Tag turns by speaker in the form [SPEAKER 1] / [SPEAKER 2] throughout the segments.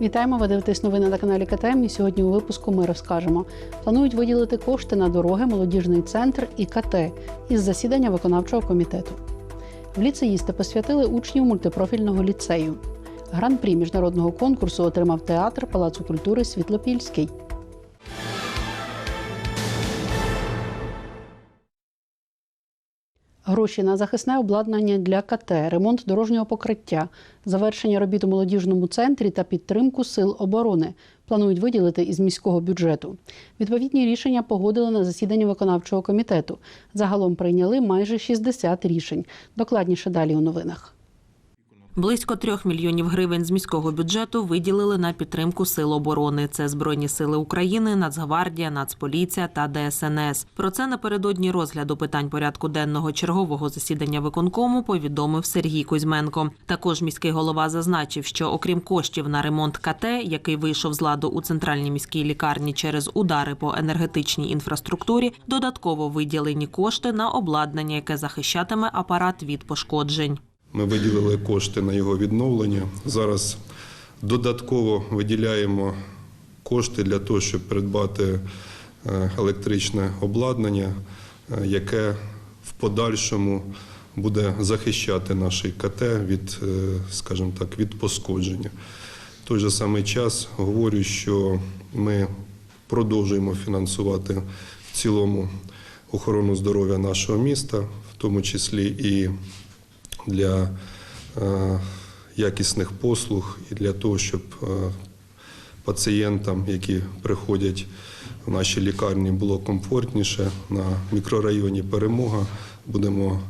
[SPEAKER 1] Вітаємо, ви дивитесь новини на каналі КТМ. І сьогодні у випуску ми розкажемо. Планують виділити кошти на дороги, молодіжний центр і КТ із засідання виконавчого комітету. В ліцеїсти посвятили учнів мультипрофільного ліцею. Гран-прі міжнародного конкурсу отримав театр Палацу культури Світлопільський. Гроші на захисне обладнання для КТ, ремонт дорожнього покриття, завершення робіт у молодіжному центрі та підтримку сил оборони планують виділити із міського бюджету. Відповідні рішення погодили на засіданні виконавчого комітету. Загалом прийняли майже 60 рішень. Докладніше далі у новинах.
[SPEAKER 2] Близько трьох мільйонів гривень з міського бюджету виділили на підтримку сил оборони. Це Збройні сили України, Нацгвардія, Нацполіція та ДСНС. Про це напередодні розгляду питань порядку денного чергового засідання виконкому повідомив Сергій Кузьменко. Також міський голова зазначив, що окрім коштів на ремонт КТ, який вийшов з ладу у центральній міській лікарні через удари по енергетичній інфраструктурі, додатково виділені кошти на обладнання, яке захищатиме апарат від пошкоджень.
[SPEAKER 3] Ми виділили кошти на його відновлення. Зараз додатково виділяємо кошти для того, щоб придбати е, електричне обладнання, е, яке в подальшому буде захищати наш КТ від, е, скажімо так, від пошкодження. В той же самий час говорю, що ми продовжуємо фінансувати в цілому охорону здоров'я нашого міста, в тому числі і для е, якісних послуг і для того, щоб е, пацієнтам, які приходять в наші лікарні, було комфортніше на мікрорайоні Перемога. Будемо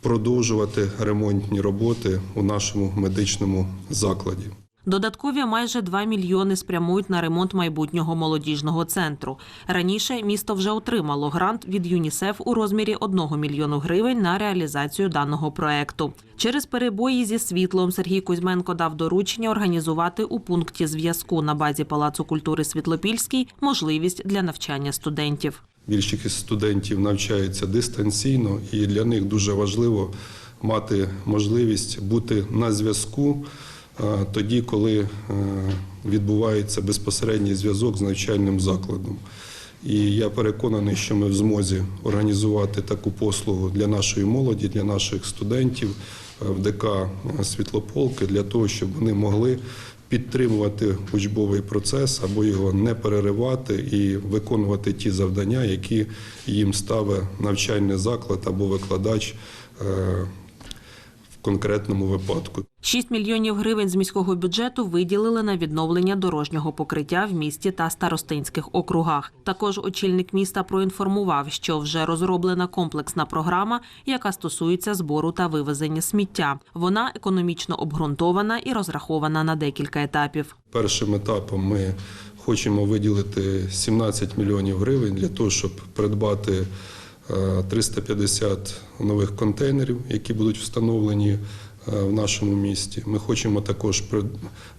[SPEAKER 3] продовжувати ремонтні роботи у нашому медичному закладі.
[SPEAKER 2] Додаткові майже 2 мільйони спрямують на ремонт майбутнього молодіжного центру. Раніше місто вже отримало грант від ЮНІСЕФ у розмірі 1 мільйону гривень на реалізацію даного проекту. Через перебої зі світлом Сергій Кузьменко дав доручення організувати у пункті зв'язку на базі Палацу культури Світлопільський можливість для навчання студентів.
[SPEAKER 3] Більшість студентів навчаються дистанційно, і для них дуже важливо мати можливість бути на зв'язку тоді, коли е, відбувається безпосередній зв'язок з навчальним закладом. І я переконаний, що ми в змозі організувати таку послугу для нашої молоді, для наших студентів е, в ДК Світлополки, для того, щоб вони могли підтримувати учбовий процес або його не переривати і виконувати ті завдання, які їм ставить навчальний заклад або викладач е, в конкретному випадку.
[SPEAKER 2] 6 мільйонів гривень з міського бюджету виділили на відновлення дорожнього покриття в місті та старостинських округах. Також очільник міста проінформував, що вже розроблена комплексна програма, яка стосується збору та вивезення сміття. Вона економічно обґрунтована і розрахована на декілька етапів.
[SPEAKER 3] Першим етапом ми хочемо виділити 17 мільйонів гривень для того, щоб придбати е, 350 нових контейнерів, які будуть встановлені е, в нашому місті. Ми хочемо також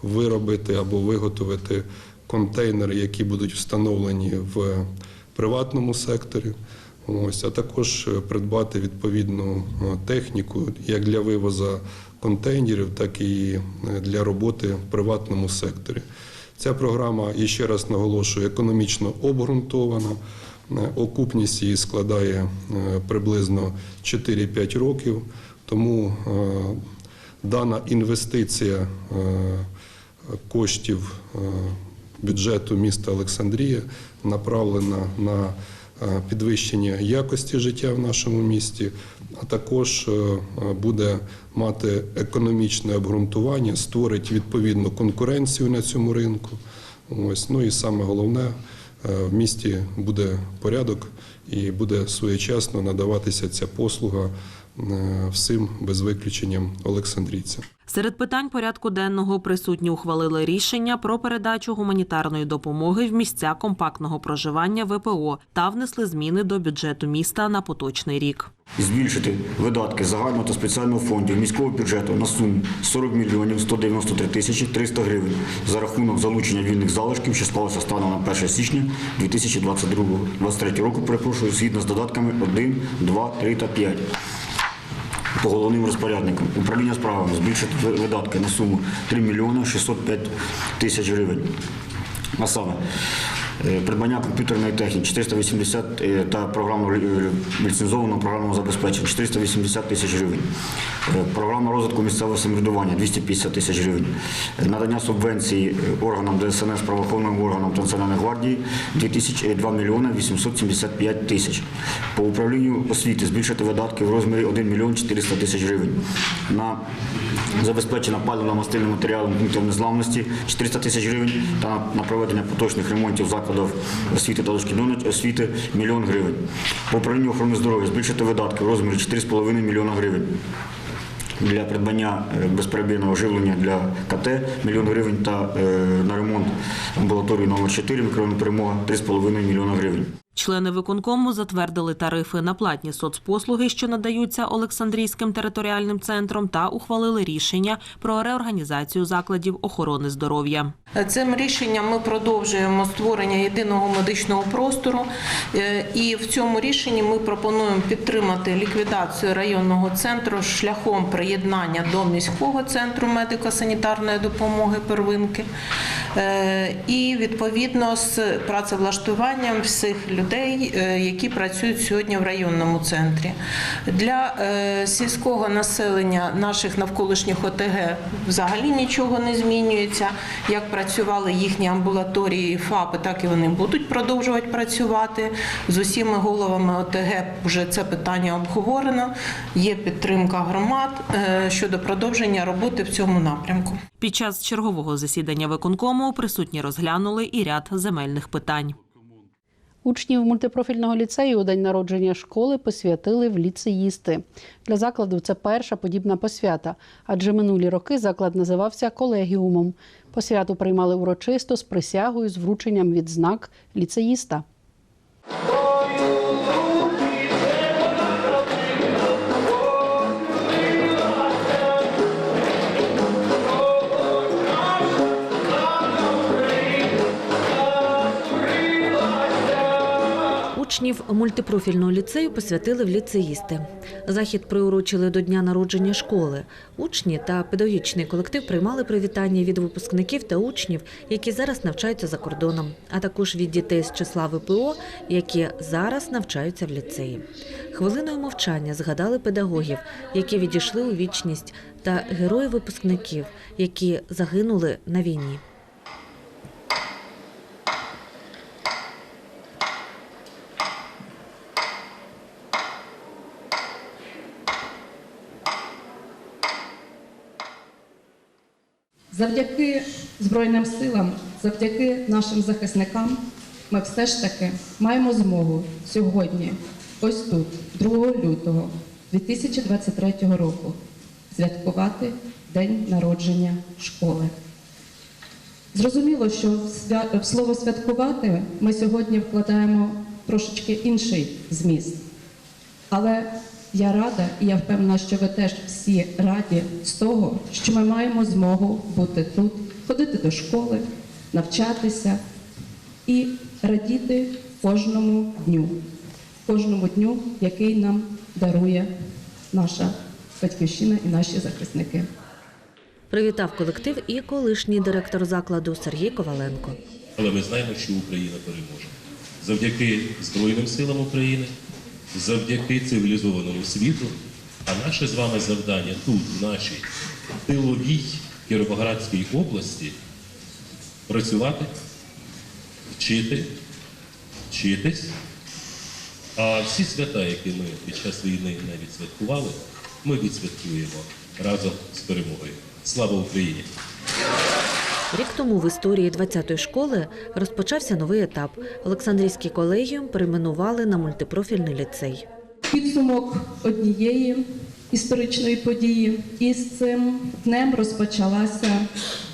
[SPEAKER 3] виробити або виготовити контейнери, які будуть встановлені в приватному секторі. Ось, а також е, придбати відповідну е, техніку як для вивозу контейнерів, так і е, для роботи в приватному секторі. Ця програма, і ще раз наголошую, економічно обґрунтована. Е, Окупність її складає е, приблизно 4-5 років, тому е, дана інвестиція е, коштів е, бюджету міста Олександрія направлена на е, підвищення якості життя в нашому місті, а також буде мати економічне обґрунтування, створить відповідну конкуренцію на цьому ринку. Ось ну і саме головне. В місті буде порядок і буде своєчасно надаватися ця послуга всім без виключенням олександрійцям.
[SPEAKER 2] Серед питань порядку денного присутні ухвалили рішення про передачу гуманітарної допомоги в місця компактного проживання ВПО та внесли зміни до бюджету міста на поточний рік.
[SPEAKER 4] Збільшити видатки загального та спеціального фондів міського бюджету на суму 40 мільйонів 193 тисячі 300 гривень за рахунок залучення вільних залишків, що склалося станом на 1 січня 2022 року, перепрошую, згідно з додатками 1, 2, 3 та 5. По головним розпорядникам. Управління справами збільшити видатки на суму 3 мільйони 605 тисяч гривень. А саме придбання комп'ютерної техніки 480 е, та програмно е, ліцензованого програмного забезпечення 480 тисяч гривень. Е, Програма розвитку місцевого самоврядування 250 тисяч гривень. Надання субвенції органам ДСНС, правоохоронним органам та Національної гвардії 2000, е, 2 мільйони 875 тисяч. По управлінню освіти збільшити видатки в розмірі 1 мільйон 400 тисяч гривень. На забезпечення паливно-мастильним матеріалом пунктів незламності 400 тисяч гривень та на, проведення поточних ремонтів закладів освіти та дошкільної освіти мільйон гривень. По управлінню охорони здоров'я збільшити видатки в розмірі 4,5 мільйона гривень. Для придбання е, безперебійного живлення для КТ мільйон гривень та е, на ремонт амбулаторії номер 4 мікрорайону перемога 3,5 мільйона гривень.
[SPEAKER 2] Члени виконкому затвердили тарифи на платні соцпослуги, що надаються Олександрійським територіальним центром, та ухвалили рішення про реорганізацію закладів охорони здоров'я.
[SPEAKER 5] Цим рішенням ми продовжуємо створення єдиного медичного простору, Е, і в цьому рішенні ми пропонуємо підтримати ліквідацію районного центру шляхом приєднання до міського центру медико-санітарної допомоги первинки Е, і відповідно з працевлаштуванням всіх людей, е, які працюють сьогодні в районному центрі. Для е, сільського населення наших навколишніх ОТГ взагалі нічого не змінюється. Як працювали їхні амбулаторії ФАПи, так і вони будуть продовжувати працювати. З усіма головами ОТГ вже це питання обговорено. Є підтримка громад е, щодо продовження роботи в цьому напрямку.
[SPEAKER 2] Під час чергового засідання виконкому присутні розглянули і ряд земельних питань.
[SPEAKER 1] Учнів мультипрофільного ліцею у день народження школи посвятили в ліцеїсти. Для закладу це перша подібна посвята, адже минулі роки заклад називався колегіумом. Посвяту приймали урочисто з присягою з врученням відзнак ліцеїста.
[SPEAKER 6] Учнів мультипрофільного ліцею посвятили в ліцеїсти. Захід приурочили до дня народження школи. Учні та педагогічний колектив приймали привітання від випускників та учнів, які зараз навчаються за кордоном, а також від дітей з числа ВПО, які зараз навчаються в ліцеї. Хвилиною мовчання згадали педагогів, які відійшли у вічність, та героїв випускників, які загинули на війні.
[SPEAKER 7] Завдяки Збройним силам, завдяки нашим захисникам, ми все ж таки маємо змогу сьогодні, ось тут, 2 лютого 2023 року, святкувати День народження школи. Зрозуміло, що в слово святкувати ми сьогодні вкладаємо трошечки інший зміст. Але я рада, і я впевнена, що ви теж всі раді з того, що ми маємо змогу бути тут, ходити до школи, навчатися і радіти кожному дню, кожному дню, який нам дарує наша батьківщина і наші захисники.
[SPEAKER 6] Привітав колектив і колишній директор закладу Сергій Коваленко.
[SPEAKER 8] Але ми знаємо, що Україна переможе. Завдяки Збройним силам України, завдяки цивілізованому світу. А наше з вами завдання тут, в нашій тиловій Кіровоградській області, працювати, вчити, вчитись. А всі свята, які ми під час війни не відсвяткували, ми відсвяткуємо разом з перемогою. Слава Україні!
[SPEAKER 6] Рік тому в історії 20-ї школи розпочався новий етап. Олександрійський колегіум перейменували на мультипрофільний ліцей.
[SPEAKER 7] Підсумок однієї історичної події, і з цим днем розпочалася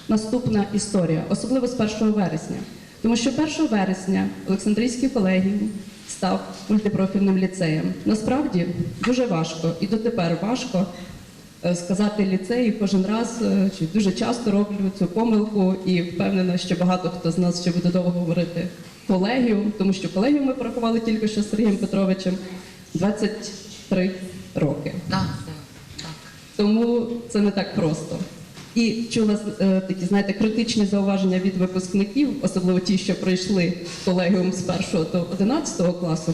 [SPEAKER 7] наступна історія, особливо з 1 вересня. Тому що 1 вересня Олександрійський колегіум став мультипрофільним ліцеєм. Насправді дуже важко і дотепер важко сказати ліцей і кожен раз е, чи дуже часто роблю цю помилку і впевнена, що багато хто з нас ще буде довго говорити колегіум, тому що колегіум ми порахували тільки що з Сергієм Петровичем 23 роки. тому це не так просто. І чула е, такі, знаєте, критичні зауваження від випускників, особливо ті, що прийшли колегіум з 1 до 11 класу,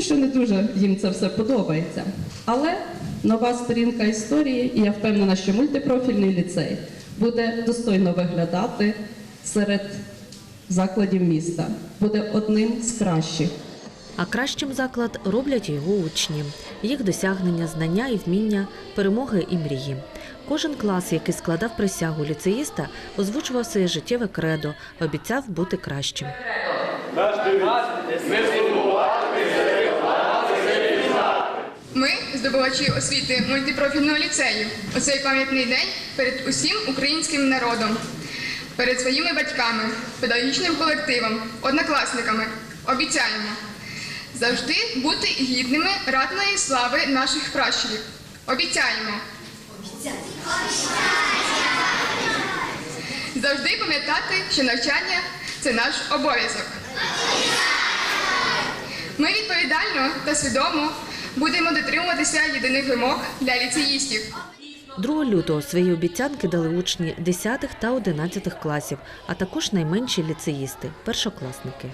[SPEAKER 7] що не дуже їм це все подобається. Але нова сторінка історії, і я впевнена, що мультипрофільний ліцей буде достойно виглядати серед закладів міста, буде одним з кращих.
[SPEAKER 6] А кращим заклад роблять його учні, їх досягнення, знання і вміння, перемоги і мрії. Кожен клас, який складав присягу ліцеїста, озвучував своє життєве кредо, обіцяв бути кращим.
[SPEAKER 9] Ми, здобувачі освіти мультипрофільного ліцею, у цей пам'ятний день перед усім українським народом, перед своїми батьками, педагогічним колективом, однокласниками обіцяємо завжди бути гідними ратної слави наших пращурів. Обіцяємо. Завжди пам'ятати, що навчання це наш обов'язок. Ми відповідально та свідомо будемо дотримуватися єдиних вимог для ліцеїстів.
[SPEAKER 6] 2 лютого свої обіцянки дали учні 10 та 11 класів, а також найменші ліцеїсти першокласники.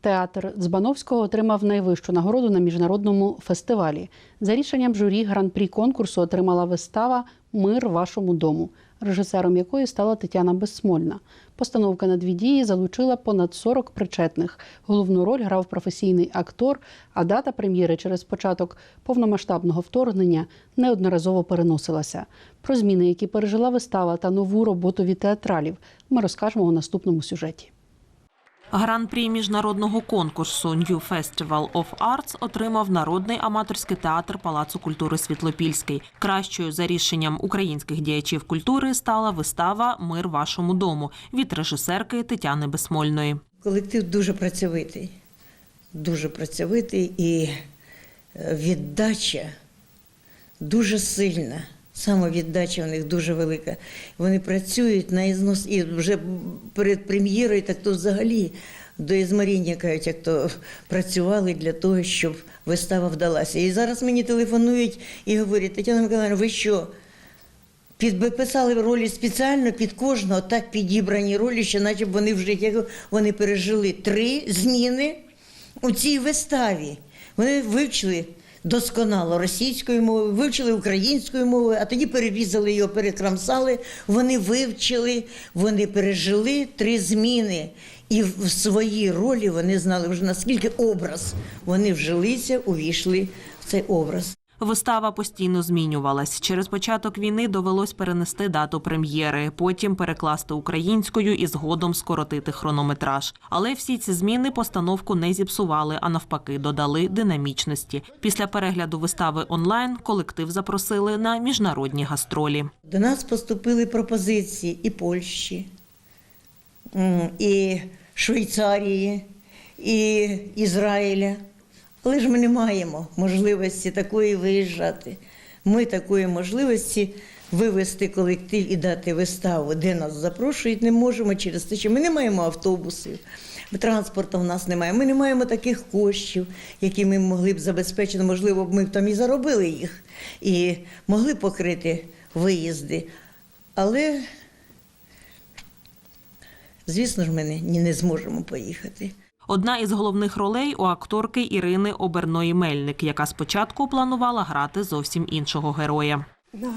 [SPEAKER 1] Театр Дзбановського отримав найвищу нагороду на міжнародному фестивалі. За рішенням журі гран-прі конкурсу отримала вистава Мир вашому дому, режисером якої стала Тетяна Безсмольна. Постановка на дві дії залучила понад 40 причетних. Головну роль грав професійний актор, а дата прем'єри через початок повномасштабного вторгнення неодноразово переносилася. Про зміни, які пережила вистава та нову роботу від театралів, ми розкажемо у наступному сюжеті.
[SPEAKER 2] Гран-прі міжнародного конкурсу New Festival of Arts отримав народний аматорський театр Палацу культури Світлопільський. Кращою за рішенням українських діячів культури стала вистава Мир вашому дому від режисерки Тетяни Безсмольної.
[SPEAKER 10] Колектив дуже працьовитий, дуже працьовитий і е, віддача дуже сильна. Самовіддача у них дуже велика. Вони працюють на ізнос і вже перед прем'єрою, так то взагалі до ізмаріння кажуть, як то працювали для того, щоб вистава вдалася. І зараз мені телефонують і говорять, Тетяна Миколаївна, ви що? Підписали ролі спеціально під кожного, так підібрані ролі, що наче б вони вже вони пережили три зміни у цій виставі. Вони вивчили досконало російською мовою, вивчили українською мовою, а тоді перерізали його, перекрамсали. Вони вивчили, вони пережили три зміни. І в свої ролі вони знали вже наскільки образ. Вони вжилися, увійшли в цей образ.
[SPEAKER 2] Вистава постійно змінювалась. Через початок війни довелось перенести дату прем'єри, потім перекласти українською і згодом скоротити хронометраж. Але всі ці зміни постановку не зіпсували, а навпаки, додали динамічності. Після перегляду вистави онлайн колектив запросили на міжнародні гастролі.
[SPEAKER 10] До нас поступили пропозиції і Польщі, і Швейцарії, і Ізраїля. Але ж ми не маємо можливості такої виїжджати. Ми такої можливості вивести колектив і дати виставу, де нас запрошують, не можемо через те, що ми не маємо автобусів. Транспорту в нас немає. Ми не маємо таких коштів, які ми могли б забезпечити. Можливо, б ми б там і заробили їх, і могли покрити виїзди. Але, звісно ж, ми не, не зможемо поїхати.
[SPEAKER 2] Одна із головних ролей у акторки Ірини Оберної Мельник, яка спочатку планувала грати зовсім іншого героя.
[SPEAKER 11] На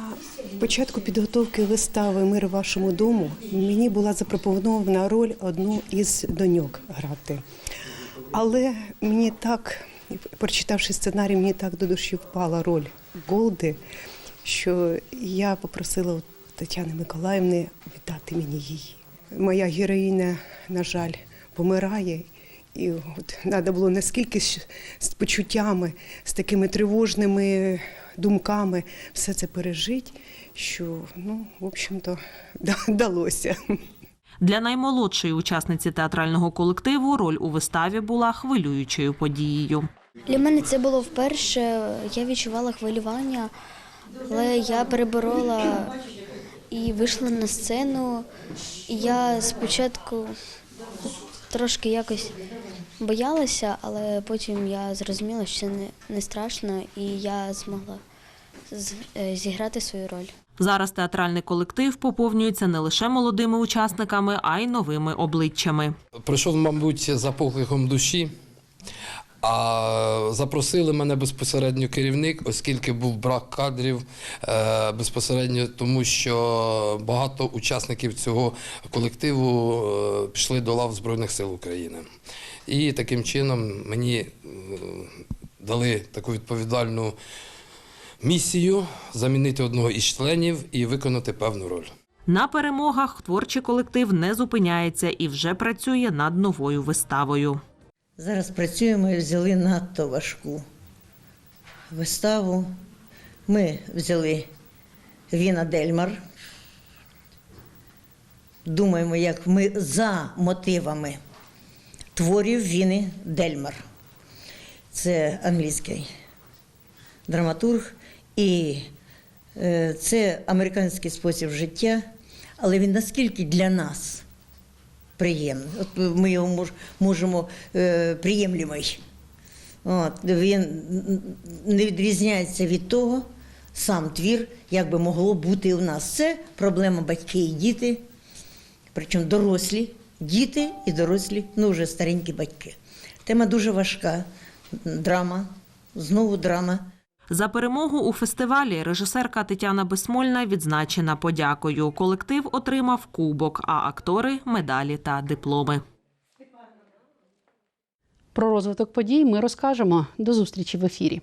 [SPEAKER 11] початку підготовки вистави Мир вашому дому мені була запропонована роль одну із доньок грати. Але мені так, прочитавши сценарій, мені так до душі впала роль Голди, що я попросила у Тетяни Миколаївни віддати мені її. Моя героїня, на жаль, помирає. І от треба було наскільки з почуттями, з такими тривожними думками все це пережити, що ну, в общем-то, вдалося.
[SPEAKER 2] Для наймолодшої учасниці театрального колективу роль у виставі була хвилюючою подією.
[SPEAKER 12] Для мене це було вперше. Я відчувала хвилювання, але я переборола і вийшла на сцену. Я спочатку трошки якось боялася, але потім я зрозуміла, що це не, не страшно, і я змогла з- е, зіграти свою роль.
[SPEAKER 2] Зараз театральний колектив поповнюється не лише молодими учасниками, а й новими обличчями.
[SPEAKER 13] Прийшов, мабуть, за покликом душі. А запросили мене безпосередньо керівник, оскільки був брак кадрів е, безпосередньо, тому що багато учасників цього колективу е, пішли до лав Збройних сил України. І таким чином мені е, дали таку відповідальну місію замінити одного із членів і виконати певну роль.
[SPEAKER 2] На перемогах творчий колектив не зупиняється і вже працює над новою виставою.
[SPEAKER 10] Зараз працюємо і взяли надто важку виставу. Ми взяли Віна Дельмар. Думаємо, як ми за мотивами творів Віни Дельмар. Це англійський драматург, і е, це американський спосіб життя, але він наскільки для нас приємний. От ми його мож, можемо е, приємлемий. От, він не відрізняється від того, сам твір, як би могло бути у нас. Це проблема батьки і діти, причому дорослі, діти і дорослі, ну вже старенькі батьки. Тема дуже важка, драма, знову драма.
[SPEAKER 2] За перемогу у фестивалі режисерка Тетяна Бесмольна відзначена подякою. Колектив отримав кубок, а актори медалі та дипломи.
[SPEAKER 1] Про розвиток подій ми розкажемо. До зустрічі в ефірі.